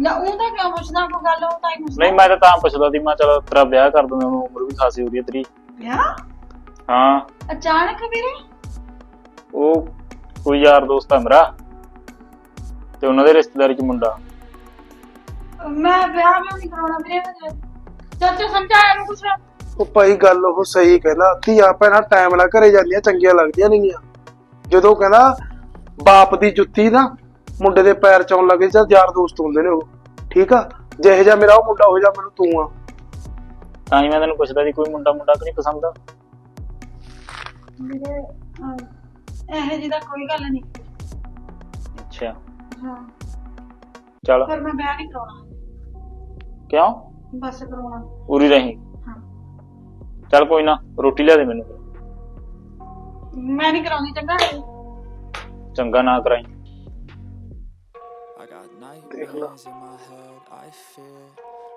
ਲੈ ਉਹ ਤਾਂ ਕਿਉਂ ਪੁੱਛਦਾ? ਕੋਈ ਗੱਲ ਉਹ ਤਾਂ ਹੀ ਪੁੱਛਦਾ। ਨਹੀਂ ਮੈਂ ਤਾਂ ਤਾਂ ਪੁੱਛਦਾ ਸੀ ਮੈਂ ਚਲ ਤੇਰਾ ਵਿਆਹ ਕਰ ਦੂੰਗਾ ਉਹਨੂੰ ਉਮਰ ਵੀ ਖਾਸੀ ਹੋ ਰਹੀ ਹੈ ਤੇਰੀ। ਵਿਆਹ? ਹਾਂ। ਅਚਾਨਕ ਵੀਰੇ? ਉਹ ਕੋਈ ਯਾਰ ਦੋਸਤ ਆ ਮੇਰਾ ਤੇ ਉਹਨਾਂ ਦੇ ਰਿਸ਼ਤੇਦਾਰੀ ਚ ਮੁੰਡਾ। ਮੈਂ ਵਿਆਹ ਵੀ ਨਹੀਂ ਕਰਾਉਣਾ ਵੀਰੇ ਚਾਚਾ ਸਮਝਾਇਆ ਨੂੰ ਕੁਛ ਉਹ ਭਾਈ ਗੱਲ ਉਹ ਸਹੀ ਕਹਿੰਦਾ ਧੀਆਂ ਭੈਣਾਂ ਟਾਈਮ ਨਾਲ ਘਰੇ ਜਾਂਦੀਆਂ ਚੰਗੀਆਂ ਲੱਗਦੀਆਂ ਨਹੀਂਆਂ। ਜਦੋਂ ਕਹਿੰਦਾ ਬਾਪ ਦੀ ਜੁੱਤੀ ਨਾ ਮੁੰਡੇ ਦੇ ਪੈਰ ਚ ਆਉਣ ਲੱਗੇ ਜਾਂ ਯਾਰ ਦੋਸਤ ਹੁੰਦੇ ਨੇ ਉਹ। ਠੀਕ ਆ? ਜਿਹੇ ਜਿਹਾ ਮੇਰਾ ਉਹ ਮੁੰਡਾ ਹੋ ਜਾ ਮੈਨੂੰ ਤੂੰ ਆ। ਤਾਂ ਹੀ ਮੈਂ ਤੈਨੂੰ ਪੁੱਛਦਾ ਸੀ ਕੋਈ ਮੁੰਡਾ ਮੁੰਡਾ ਕਿ ਨਹੀਂ ਪਸੰਦ? ਆ ਵੀਰੇ ਇਹ ਜੀ ਦਾ ਕੋਈ ਗੱਲ ਨਹੀਂ। ਅੱਛਾ। ਹਾਂ। ਚਲ। ਪਰ ਮੈਂ ਵਿਆਹ ਨਹੀਂ ਕਰਾਉਣਾ। ਕਿਉਂ? ਬਸ ਕਰਾਉਣਾ। ਉਰੀ ਰਹੀ। ਹਾਂ। ਚਲ ਕੋਈ ਨਾ ਰੋਟੀ ਲਿਆ ਦੇ ਮੈਨੂੰ। ਮੈਂ ਨਹੀਂ ਕਰਾਉਂਦੀ ਚੰਗਾ। ਚੰਗਾ ਨਾ ਕਰਾਈ I got nightmares in my head, I fear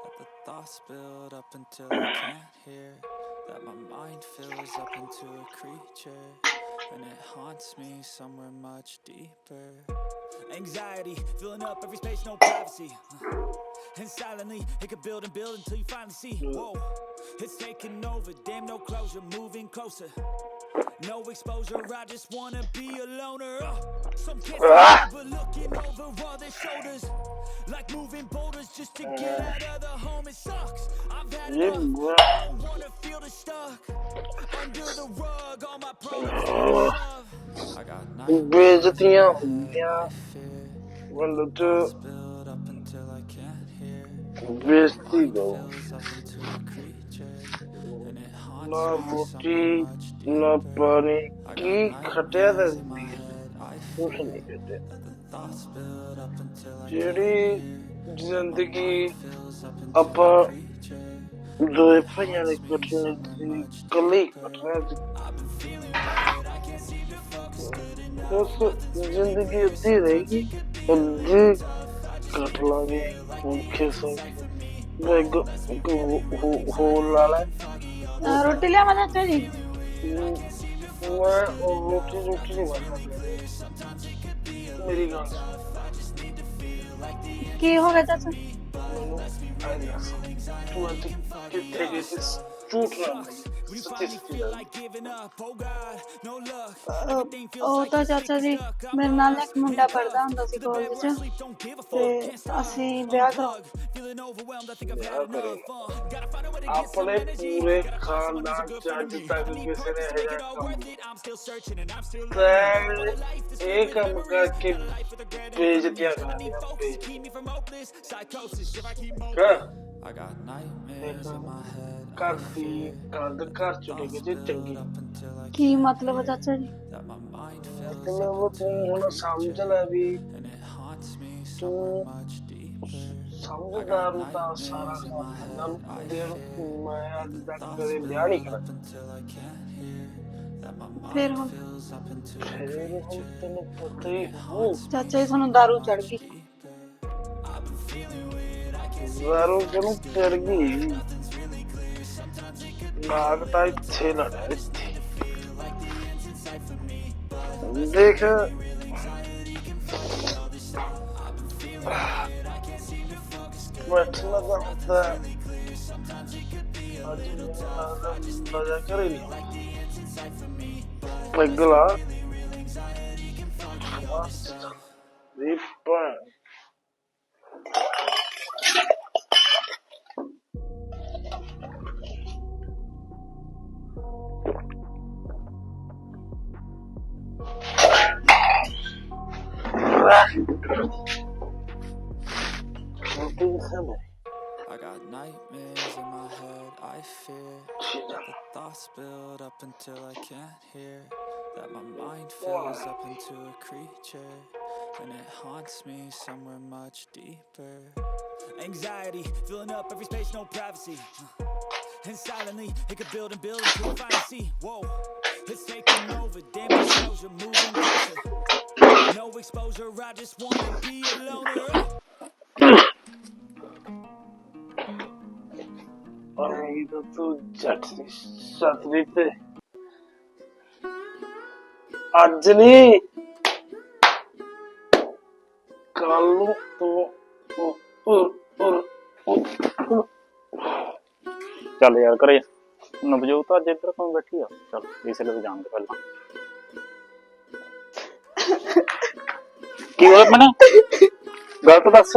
that the thoughts build up until I can't hear. That my mind fills up into a creature, and it haunts me somewhere much deeper. Anxiety filling up every space, no privacy. And silently, it could build and build until you finally see. Whoa, it's taking over, damn, no closure, moving closer. No exposure, I just wanna be a loner. Uh, some kids are looking over all their shoulders. Like moving boulders just to get out of the home. It sucks. I've had yeah, enough. I don't wanna feel the stuck. Under the rug, all my problems. I got nothing. Bridge the end. Yeah. One, the two. Bridge, Tigo. I can't hear. ਬੇਇੱਜ਼ਤੀ ਦੋ Fills up into a creature. And it haunts ਨਾ me ਰੋਟੀ somewhere much ਨਾ deeper. ਪਾਣੀ I Ki got ਖਟਿਆ the nightmares in my head, I ਕੁਛ fear ਅਹ ਰੋਟੀ ਲਿਆਵਾਂ ਚਾਚਾ ਜੀ ਮੈਂ ਉਹ ਰੋਟੀ ਰੋਟੀ ਨਹੀਂ ਬਣਾਉਂਦਾ ਮੇਰੀ ਗੱਲ ਸੁਣ। ਕੀ ਹੋ ਗਿਆ ਚਾਚਾ ਮੈਨੂੰ ਆਈ ਤੂੰ ਅੱਜ ਕਿੱਥੇ ਗਈ ਸੀ ਝੂਠ ਨਾ ਮਾਰੀ। ਸੱਚੀ ਸੱਚੀ ਗੱਲ Like giving up, oh God, no luck. ਅਹ ਉਹ ਤਾਂ ਚਾਚਾ ਜੀ ਮੇਰੇ ਨਾਲ ਇੱਕ ਮੁੰਡਾ ਪੜਦਾ ਹੁੰਦਾ ਸੀ ਕਾਲਜ 'ਚ ਤੇ ਅਸੀਂ ਵਿਆਹ ਕਰਾ. ਕਰੇਗਾ। Uh, ਆਪਣੇ. ਪੂਰੇ ਖਾਨਦਾਨ ਚ ਅੱਜ ਤੱਕ ਕਿਸੇ ਨੇ ਇਹ ਕੰਮ ਤੈਂ ਇਹ ਕੰਮ ਕਰਕੇ ਕਰਾਂਗੇ keep moving. ਹਾਂ I got nightmares in my head. ਘਰ ਦੀ ਕੰਧ ਘਰ ਚ ਡਿੱਗ ਜੇ ਚੰਗੀ। ਕੀ ਮਤਲਬ ਆ ਚਾਚਾ ਜੀ? mind fills ਮਤਲਬ ਤੂੰ ਹੁਣ ਸਮਝ ਲੈ ਵੀ deeper. ਸਮਝਦਾਰ ਤਾਂ ਸਾਰਾ ਨਾਲ ਦੇਣ ਮੈਂ ਅੱਜ ਤੱਕ ਕਦੇ ਵਿਆਹ ਨਹੀਂ ਕਰਾ ਫਿਰ ਹੁਣ? ਫਿਰ ਹੁਣ ਤੈਨੂੰ ਪਤਾ ਹੀ ਹੋ। ਚਾਚਾ ਜੀ ਤੁਹਾਨੂੰ ਦਾਰੂ ਚੜ ਗਈ। ਜ਼ਾਰੋ ਜਿਹਨੂੰ ਚੜ ਗਈ? ਨਾਗ ਤਾਂ ਇੱਥੇ ਲੜਾ ਇੱਥੇ ਦੇਖ ਬੈਠਣਾ ਤਾਂ ਹੁੰਦਾ ਹੈ। ਅੱਜ ਮਜ਼ਾ ਕਰੇ ਨਹੀਂ Pagla the thoughts build up until I can't hear. That my mind fills up into a creature, and it haunts me somewhere much deeper. Anxiety filling up every space, no privacy. Uh, and silently, it could build and build until you finally see. Whoa, it's taking over, damn exposure, moving closer. No exposure, I just wanna be a loner. ਆਈ ਤਾਂ ਤੂੰ ਜੱਟ ਛਤਰੀ ਤੇ ਅੱਜ ਨਹੀਂ ਕੱਲ ਨੂੰ ਤੂੰ ਉਹ ਉਹ ਚੱਲ ਯਾਰ ਕਰੇ ਨਵਜੋਤ ਤਾਂ ਅੱਜ ਇੱਧਰ ਬੈਠੀ ਆ? ਚੱਲ, ਇਸ ਲਈ ਜਾਣ ਦੇ ਪਹਿਲਾਂ। ਕੀ ਹੋਇਆ ਮਨਾ ਗੱਲ ਤਾਂ ਦੱਸ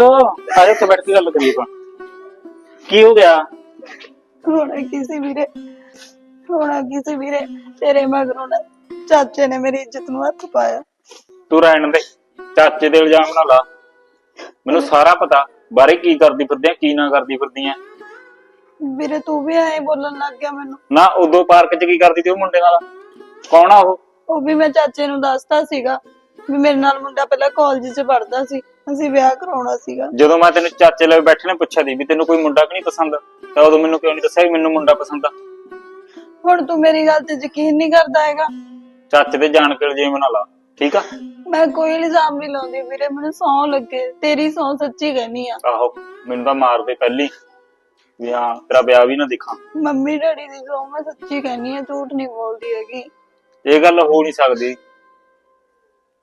ਸਾਰੇ ਤੇ ਬੈਠ ਕੇ ਗੱਲ ਕਰੀਏ ਆਪਾਂ। ਕੀ ਹੋ ਗਿਆ? ਹੋਣਾ ਕਿਸੇ ਵੀਰੇ? ਹੋਣਾ ਕਿਸੇ ਵੀਰੇ? ਤੇਰੇ ਮਗਰੋਂ ਨਾ ਚਾਚੇ ਨੇ ਮੇਰੀ ਇੱਜ਼ਤ ਨੂੰ ਹੱਥ ਪਾਇਆ। ਤੂੰ ਰਹਿਣ ਦੇ। ਚਾਚੇ ਦੇ ਇਲਜ਼ਾਮ ਨਾ ਲਾ। ਮੈਨੂੰ ਸਾਰਾ ਪਤਾ। ਬਾਰੇ ਕੀ ਕਰਦੀ ਫਿਰਦੀ ਆ ਕੀ ਨਾ ਕਰਦੀ ਫਿਰਦੀ ਆ? ਵੀਰੇ ਤੂੰ ਵੀ ਐਂ ਬੋਲਣ ਲੱਗ ਗਿਆ ਮੈਨੂੰ। ਨਾ ਉਦੋਂ ਪਾਰਕ 'ਚ ਕੀ ਕਰਦੀ ਤੀ ਉਹ ਮੁੰਡੇ ਨਾਲ? ਕੌਣ ਆ ਉਹ? ਉਹ ਵੀ ਮੈਂ ਚਾਚੇ ਨੂੰ ਦੱਸਤਾ ਸੀਗਾ। ਵੀ ਮੇਰੇ ਨਾਲ ਮੁੰਡਾ ਪਹਿਲਾਂ ਕਾਲਜ 'ਚ ਪੜ੍ਹਦਾ ਸੀ ਅਸੀਂ ਵਿਆਹ ਕਰਾਉਣਾ ਸੀਗਾ। ਜਦੋਂ ਮੈਂ ਤੈਨੂੰ ਚਾਚੇ ਲਈ ਬੈਠੇ ਨੇ ਪੁੱਛਿਆ ਦੀ ਵੀ ਤੈਨੂੰ ਕੋਈ ਮੁੰਡਾ ਕਿ ਨਹੀਂ ਪਸੰਦ ਤਾਂ ਉਦੋਂ ਮੈਨੂੰ ਕਿਉਂ ਨਹੀਂ ਦੱਸਿਆ ਵੀ ਮੈਨੂੰ ਮੁੰਡਾ ਪਸੰਦ ਆ। ਹੁਣ ਤੂੰ ਮੇਰੀ ਗੱਲ ਤੇ ਯਕੀਨ ਨਹੀਂ ਕਰਦਾ ਹੈਗਾ। ਚਾਚੇ ਤੇ ਜਾਣ ਕੇ ਇਲਜ਼ਾਮ ਨਾ ਲਾ ਠੀਕ ਆ? ਮੈਂ ਕੋਈ ਇਲਜ਼ਾਮ ਨਹੀਂ ਲਾਉਂਦੀ ਵੀਰੇ ਮੈਨੂੰ ਸੌ ਲੱਗੇ ਤੇਰੀ ਸੌ ਸੱਚੀ ਕਹਿਨੀ ਆ। ਆਹੋ ਮੈਨੂੰ ਤਾਂ ਮਾਰ ਦੇ ਪਹਿਲੀ ਵੀ ਹਾਂ ਤੇਰਾ ਵਿਆਹ ਵੀ ਨਾ ਦੇਖਾਂ। ਮੰਮੀ ਡੈਡੀ ਦੀ ਸੌ ਮੈਂ ਸੱਚੀ ਕਹਿਨੀ ਆ ਝੂਠ ਨਹੀਂ ਬੋਲਦੀ ਹੈਗੀ। ਇਹ ਗੱਲ ਹੋ ਨਹੀਂ ਸਕਦੀ।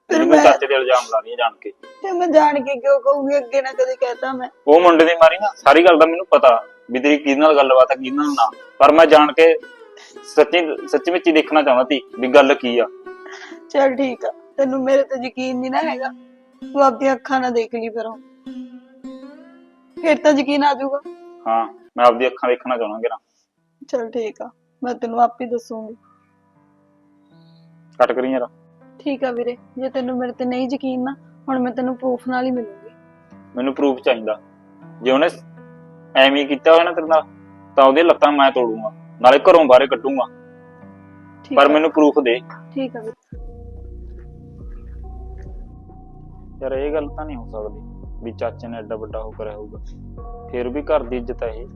ਫਿਰ ਤੈਨੂੰ ਮੈਂ ਚਾਚੇ ਦੇ ਇਲਜ਼ਾਮ ਲਾ ਰਹੀ ਹੈ ਜਾਣ ਕੇ। ਤੇ ਮੈਂ ਜਾਣ ਕੇ ਕਿਉਂ ਕਹੂੰਗੀ ਅੱਗੇ ਨਾ ਕਦੇ ਕਹਿਤਾ ਮੈਂ। ਉਹ ਮੁੰਡੇ ਦੀ ਮਾਰੀ ਨਾ ਸਾਰੀ ਗੱਲ ਦਾ ਮੈਨੂੰ ਪਤਾ ਵੀ ਤੇਰੀ ਕਿਹਦੇ ਨਾਲ ਗੱਲਬਾਤ ਆ ਕਿਹਦੇ ਨਾਲ ਨਾ। ਪਰ ਮੈਂ ਜਾਣ ਕੇ ਸੱਚੀ ਸੱਚੀ ਵਿੱਚ ਹੀ ਦੇਖਣਾ ਚਾਹੁੰਦਾ ਸੀ ਵੀ ਗੱਲ ਕੀ ਆ। ਚਲ ਠੀਕ ਆ ਤੈਨੂੰ ਮੇਰੇ ਤੇ ਯਕੀਨ ਨਹੀਂ ਨਾ ਹੈਗਾ। ਤੂੰ ਆਪਣੀ ਅੱਖਾਂ ਨਾਲ ਦੇਖ ਲਈ ਫਿਰ ਹੁਣ। ਫਿਰ ਤਾਂ ਯਕੀਨ ਆ ਜਾਊਗਾ। ਹਾਂ ਮੈਂ ਆਪਦੀ ਅੱਖਾਂ ਦੇਖਣਾ ਚਾਹੁੰਦਾ ਕਿਰਾ ਚਲ ਠੀਕ ਆ ਮੈਂ ਤੈਨੂੰ ਆਪੇ ਦੱਸੂਗੀ। ਕੱਟ ਕਰੀ ਯਾਰ। ਠੀਕ ਆ ਵੀਰੇ ਜੇ ਤੈਨੂੰ ਮੇਰੇ ਤੇ ਨਹੀਂ ਯਕੀਨ ਨਾ ਹੁਣ ਮੈਂ ਤੈਨੂੰ ਪ੍ਰੂਫ ਨਾਲ ਹੀ ਮਿਲੂੰਗੀ। ਮੈਨੂੰ ਪ੍ਰੂਫ ਚਾਹੀਦਾ। ਜੇ ਉਹਨੇ ਐਵੇਂ ਕੀਤਾ ਹੋਇਆ ਨਾ ਤੇਰੇ ਨਾਲ ਤਾਂ ਉਹਦੇ ਲੱਤਾਂ ਮੈਂ ਤੋੜੂੰਗਾ ਨਾਲੇ ਘਰੋਂ ਬਾਹਰ ਕੱਢੂੰਗਾ। ਠੀਕ ਪਰ ਆ, ਮੈਨੂੰ ਪ੍ਰੂਫ ਦੇ। ਠੀਕ ਆ ਵੀਰੇ। ਯਾਰ ਇਹ ਗੱਲ ਤਾਂ ਨਹੀਂ ਹੋ ਸਕਦੀ ਵੀ ਚਾਚੇ ਨੇ ਐਡਾ ਵੱਡਾ ਹੋ ਕਰਿਆ ਹੋਊਗਾ। ਫਿਰ ਵੀ ਘਰ ਦੀ ਇੱਜ਼ਤ ਹੈ ਇਹ।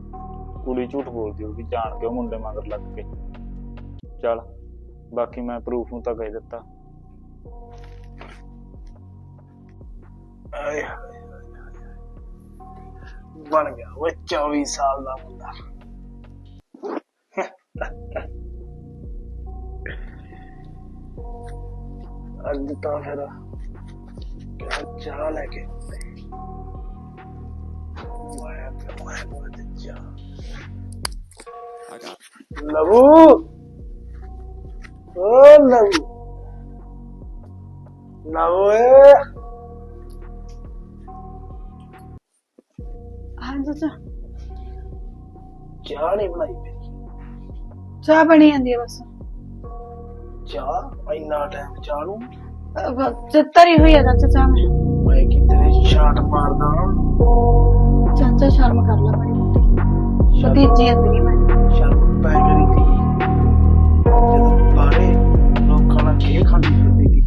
ਕੁੜੀ ਝੂਠ ਬੋਲਦੀ ਹੋਊਗੀ ਜਾਣ ਕੇ ਉਹ ਮੁੰਡੇ ਮਗਰ ਲੱਗ ਕੇ। ਚੱਲ ਬਾਕੀ ਮੈਂ ਪ੍ਰੂਫ ਨੂੰ ਤਾਂ ਕਹਿ ਦਿੱਤਾ। ਆਏ ਹਾਏ ਹਾਏ ਹਾਏ। ਬਣ ਗਿਆ ਉਹ 24 ਸਾਲ ਦਾ ਮੁੰਡਾ। ਅੱਜ ਤਾਂ ਫਿਰ ਕਿਆ ਚਾਹ ਲੈ ਕੇ ਮੈਂ ਤੇ ਮੈਂ ਬਹੁਤ ਚਾਹ। I ਲਵੂ। ਓ ਲਵੂ। ਲਵੂ ਏ ਚਾਚਾ ਚਾਹ ਨਹੀਂ ਬਣਾਈ ਮੇਰੀ ਚਾਹ ਬਣੀ ਜਾਂਦੀ ਹੈ ਬਸ। ਚਾਹ? ਇੰਨਾ ਟਾਈਮ ਚਾਹ ਨੂੰ? ਚੱਤਰੀ ਹੋਈ ਆ ਚਾਚਾ ਚਾਹ ਮੈਂ। ਮੈਂ ਕਿਤੇ ਛਾਟ ਮਾਰਦਾ। ਚਾਚਾ ਸ਼ਰਮ ਕਰ ਲੈ ਬੜੀ ਮੋਟੀ। ਭਤੀਜੀ ਆ ਤੇਰੀ ਮੈਂ ਸ਼ਰਮ ਪੈ ਗਈ ਸੀ। ਜਦੋਂ ਬਾਰੇ ਲੋਕਾਂ ਨਾਲ ਖੇ ਖਾਂਦੀ ਫਿਰਦੀ ਸੀ।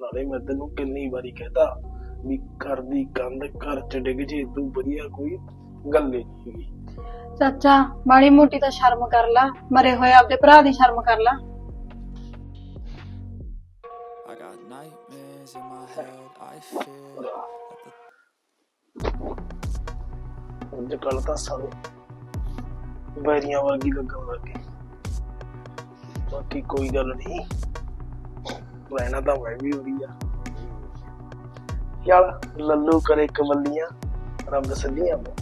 ਨਾਲੇ ਮੈਂ ਤੈਨੂੰ ਕਿੰਨੀ ਵਾਰੀ ਕਹਤਾ ਵੀ ਘਰ ਦੀ ਕੰਧ ਘਰ ਚ ਡਿੱਗ ਜੇ ਤੂੰ ਵਧੀਆ ਕੋਈ ਗੱਲ ਨਹੀਂ ਹੈਗੀ ਚਾਚਾ ਮਾੜੀ ਮੋਟੀ ਤਾਂ ਸ਼ਰਮ ਕਰ ਲੈ ਮਰੇ ਹੋਏ ਆਪਦੇ ਭਰਾ ਦੀ ਸ਼ਰਮ ਕਰ ਲੈ। I got nightmares in my head. I fear that the ਅੱਜ ਕੱਲ ਤਾਂ ਸਾਰੇ ਬੈਰੀਆਂ ਵਰਗੀ ਲੱਗਣ ਲੱਗੇ ਬਾਕੀ ਕੋਈ ਗੱਲ ਨਹੀਂ। ਰਹਿਣਾ ਤਾਂ ਮੈਂ ਵੀ ਹੋਈ ਆ। ਯਾਰ ਲੱਲੂ ਕਰੇ ਕਵੱਲੀਆਂ ਰੱਬ ਸੱਲੀਆਂ। ਮੋ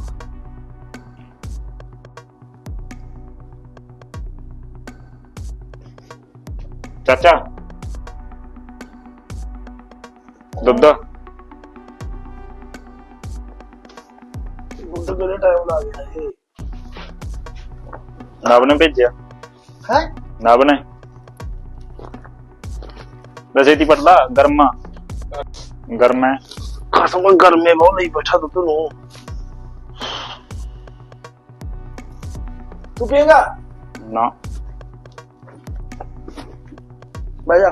ਚਾਚਾ ਦੁੱਧ ਬੁੱਧ ਕਿਹੜੇ ਟਾਈਮ ਲਾ ਗਿਆ ਇਹ ਨਵ ਨੇ ਭੇਜਿਆ ਹੈ ਨਵ ਨੇ ਵੈਸੇ ਤੀ ਪਟਲਾ ਗਰਮਾ ਗਰਮ ਹੈ ਖਸਮ ਗਰਮੇ ਬਹੁਤ ਲਈ ਬੈਠਾ ਦੁੱਧ ਨੂੰ ਤੂੰ ਪੀਏਗਾ ਨਾ ਬਹਿ ਜਾ।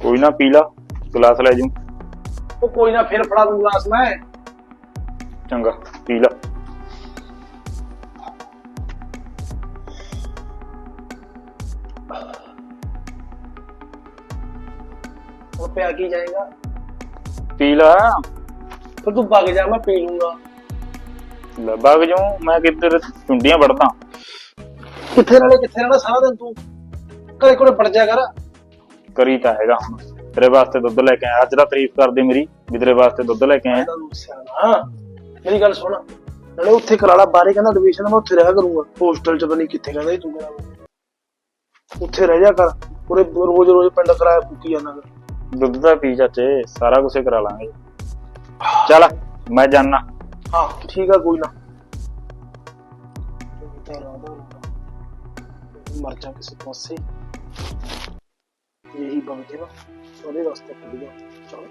ਕੋਈ ਨਾ ਪੀ ਲਾ ਗਲਾਸ ਲੈ ਜੂ। ਉਹ ਕੋਈ ਨਾ ਫਿਰ ਫੜਾ ਦੂੰ ਗਲਾਸ ਮੈਂ। ਚੰਗਾ ਪੀ ਲਾ। ਉਹ ਪਿਆ ਕੀ ਜਾਏਗਾ? ਪੀ ਲਾ। ਫਿਰ ਤੂੰ ਵਗ ਜਾ ਮੈਂ ਪੀ ਲੂੰਗਾ। ਲੈ ਬਗ ਜਾਊਂ ਮੈਂ ਕਿੱਧਰ ਚੁੰਡੀਆਂ ਵੜਦਾ। ਕਿੱਥੇ ਨਾਲੇ ਕਿੱਥੇ ਰਹਿਣਾ ਸਾਰਾ ਦਿਨ ਤੂੰ? ਘਰੇ ਕੋਲੇ ਪੜ ਜਾ ਕਰ। ਕਰੀ ਤਾਂ ਹੈਗਾ ਹੁਣ। ਤੇਰੇ ਵਾਸਤੇ ਦੁੱਧ ਲੈ ਕੇ ਆਇਆ। ਅੱਜ ਦਾ ਤਾਰੀਫ ਕਰਦੇ ਮੇਰੀ ਵੀ ਤੇਰੇ ਵਾਸਤੇ ਦੁੱਧ ਲੈ ਕੇ ਆਇਆ। ਤਾਂ ਤੂੰ ਸਿਆਣਾ ਮੇਰੀ ਗੱਲ ਸੁਣ। ਨਾਲੇ ਉੱਥੇ ਕਰਾ ਲਾ ਬਾਰੇ ਕਹਿੰਦਾ ਐਡਮਿਸ਼ਨ ਮੈਂ ਉੱਥੇ ਰਹਿ ਕਰੂੰਗਾ। ਹੋਸਟਲ ਚ ਬਣੀ ਕਿੱਥੇ ਕਹਿੰਦਾ ਸੀ ਤੂੰ ਕਹਿੰਦਾ ਉੱਥੇ ਰਹਿ ਜਾ ਕਰ। ਉਰੇ ਰੋਜ਼ ਰੋਜ਼ ਪਿੰਡ ਕਰਾਇਆ ਫੂਕੀ ਜਾਂਦਾ ਕਰ ਦੁੱਧ ਦਾ ਪੀ ਚਾਚੇ ਸਾਰਾ ਕੁਝ ਕਰਾ ਲਾਂਗੇ। ਚੱਲ ਮੈਂ ਜਾਣਾ ਹਾਂ ਠੀਕ ਆ ਕੋਈ ਨਾ। ਮਰ ਜਾ ਕਿਸੇ ਪਾਸੇ। ਯਹੀ ਬੰਦੇ ਨਾ ਉਹਦੇ ਰਸਤੇ ਖੁੱਲ ਗਿਆ ਚਲ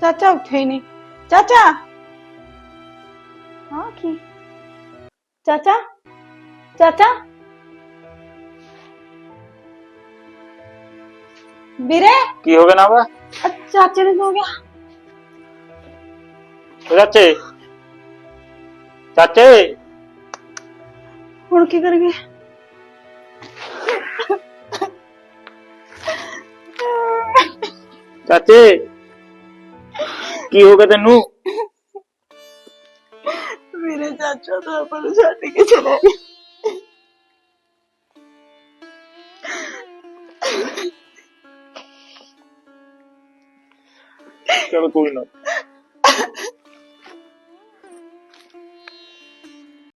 ਚਾਚਾ ਉੱਠੇ ਹੀ ਨਹੀਂ। ਚਾਚਾ! ਹਾਂ ਕੀ? ਚਾਚਾ! ਚਾਚਾ! ਵੀਰੇ! ਕੀ ਹੋ ਗਿਆ ਨਾ ਵਾ? ਅ, ਚਾਚੇ ਨੇ ਹੋ ਗਿਆ? ਚਾਚੇ! ਚਾਚੇ! ਹੁਣ ਕੀ ਕਰਾਂਗੇ ਚਾਚੇ! ਕੀ ਹੋ ਗਿਆ ਤੈਨੂੰ? ਮੇਰੇ ਚਾਚਾ ਤਾਂ ਆਪਾਂ ਨੂੰ ਛੱਡ ਕੇ ਚਲਾ ਗਿਆ। ਚਲ ਕੋਈ ਨਾ।